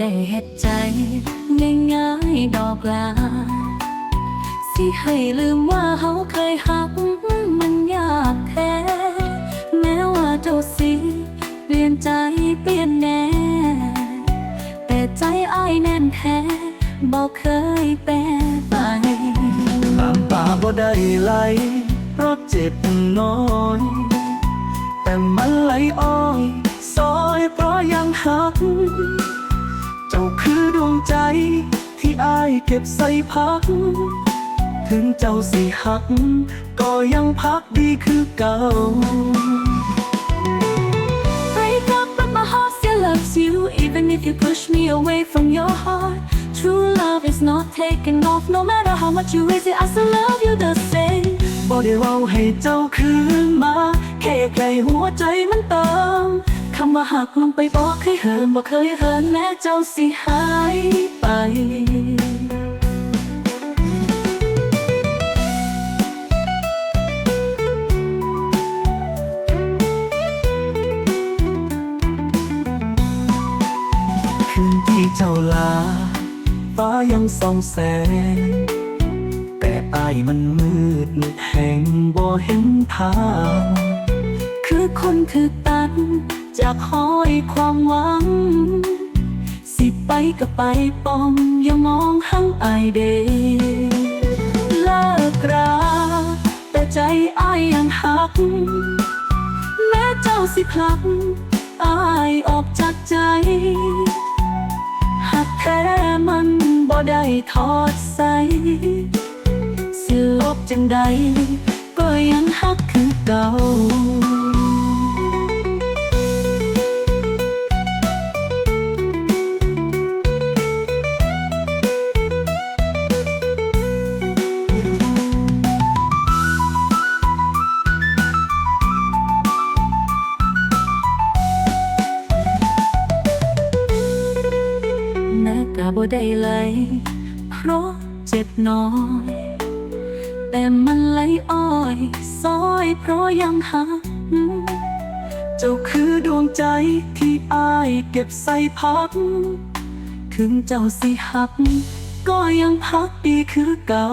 ได้เฮ็ดใจง่ายๆดอกลา สิให้ลืมว่าเขาเคยหักมันยากแท้แม้ว่าเจ้าสิเปลี่ยนใจเปลี่ยนแน่ แต่ใจอ้ายแน่นแท้บอกเคยแปรไปน้ำตาบ่ได้ไหลเพราะเจ็บน้อย ใจที่อายเก็บใส่พัก ถึงเจ้าสิหัก ก็ยังพักดีคือเก่า Break up but my heart still loves you Even if you push me away from your heart True love is not taking off No matter how much you raise it I still love you the same บ่ได้ว้าให้เจ้าคืนมา แค่ไกลหัวใจมันเติม คำว่าหักลงไปบอกเคยเหินบ่เคยเหินแม้เจ้าสิหายไปคืนที่เจ้าลาฟ้ายังส่องแสง แต่อายมันมืดมิดแห่งบ่เห็นทางคือคนคือตัน จากห้อยความหวัง สิไปก็ไปปอม อย่ามองหังอายเดเลิกราแต่ใจอายยังหัก แม้เจ้าสิพลักอายออกจากใจหักแท้มันบ่ได้ทอดใสสิลบจังใดก็ยังหักคือเก่า กะบ่ได้ไหลเพราะเจ็บน้อย แต่มันไหลอ้อยซอยเพราะยังหักเจ้าคือดวงใจที่อายเก็บใส่พักถึงเจ้าสิหัก ก็ยังพักดีคือเก่า